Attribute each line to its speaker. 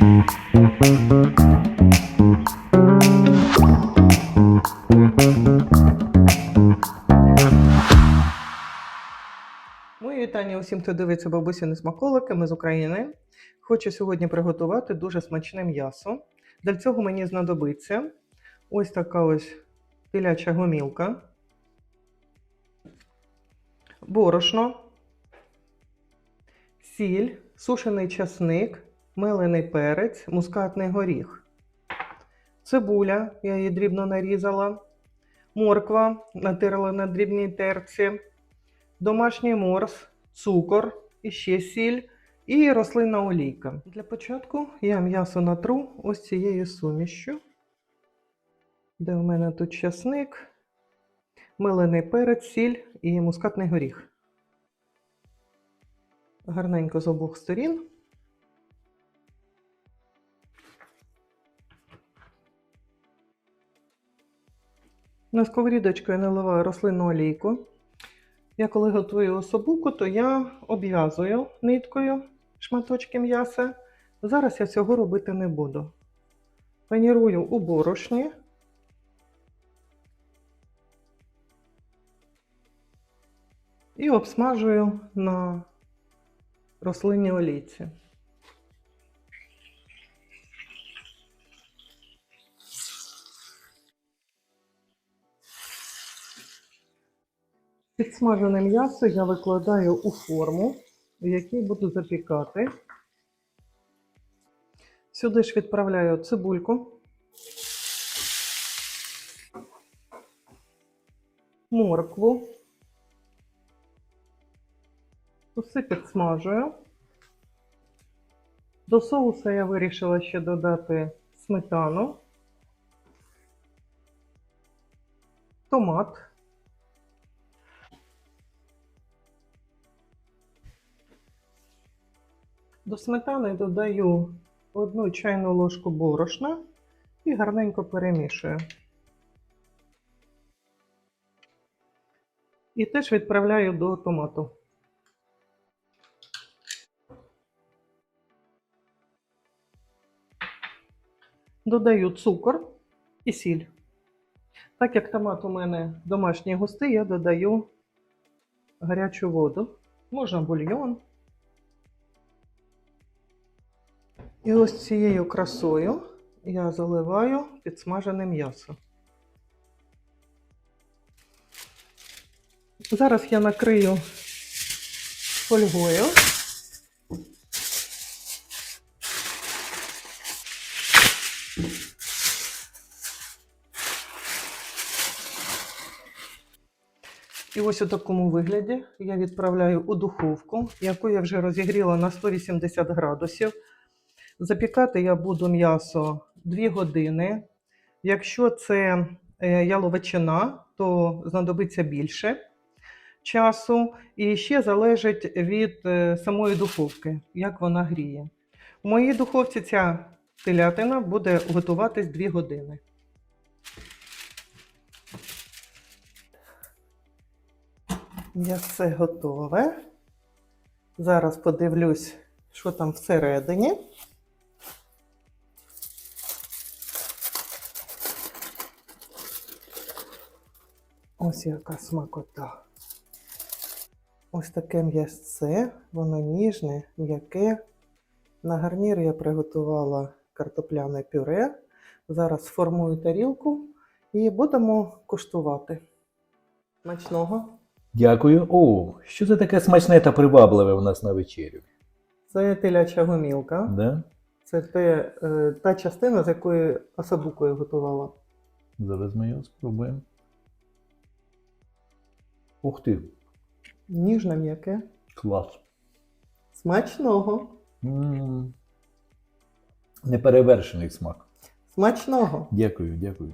Speaker 1: Мої вітання усім, хто дивиться бабусіни смаколики. Ми з України. Хочу сьогодні приготувати дуже смачне м'ясо. Для цього мені знадобиться ось така ось теляча гомілка, борошно, сіль, сушений часник, мелений перець, мускатний горіх, цибуля, я її дрібно нарізала, морква натерла на дрібній терці домашній морс, цукор, і ще сіль і рослинна олійка. Для початку я м'ясо натру ось цією сумішю, де в мене тут часник, милений перець, сіль і мускатний горіх. Гарненько з обох сторін. На сковорідочку я наливаю рослинну олійку. Я коли готую особуку, то я обв'язую ниткою шматочки м'яса. Зараз я цього робити не буду. Панірую у борошні. І обсмажую на рослинній олійці. Підсмажене м'ясо я викладаю у форму, в якій буду запікати. Сюди ж відправляю цибульку, моркву, усе підсмажую. До соусу я вирішила ще додати сметану, томат. До сметани додаю одну чайну ложку борошна і гарненько перемішую. І теж відправляю до томату. Додаю цукор і сіль. Так як томат у мене домашній густий, я додаю гарячу воду, можна бульйон. І ось цією красою я заливаю підсмажене м'ясо. Зараз я накрию фольгою. І ось у такому вигляді я відправляю у духовку, яку я вже розігріла на 180 градусів. Запікати я буду м'ясо 2 години. Якщо це е, яловичина, то знадобиться більше часу. І ще залежить від е, самої духовки, як вона гріє. У моїй духовці ця телятина буде готуватись 2 години. М'ясо готове. Зараз подивлюсь, що там всередині. Ось яка смакота. Ось таке м'ясце, воно ніжне, м'яке. На гарнір я приготувала картопляне пюре. Зараз сформую тарілку і будемо куштувати. Смачного.
Speaker 2: Дякую. О, що це таке смачне та привабливе у нас на вечерю?
Speaker 1: Це теляча гомілка.
Speaker 2: Да?
Speaker 1: Це те, е, та частина, з якої особуку я готувала.
Speaker 2: Зараз ми його спробуємо. Ух ти,
Speaker 1: Ніжне м'яке.
Speaker 2: клас.
Speaker 1: Смачного.
Speaker 2: Неперевершений смак.
Speaker 1: Смачного.
Speaker 2: Дякую, дякую.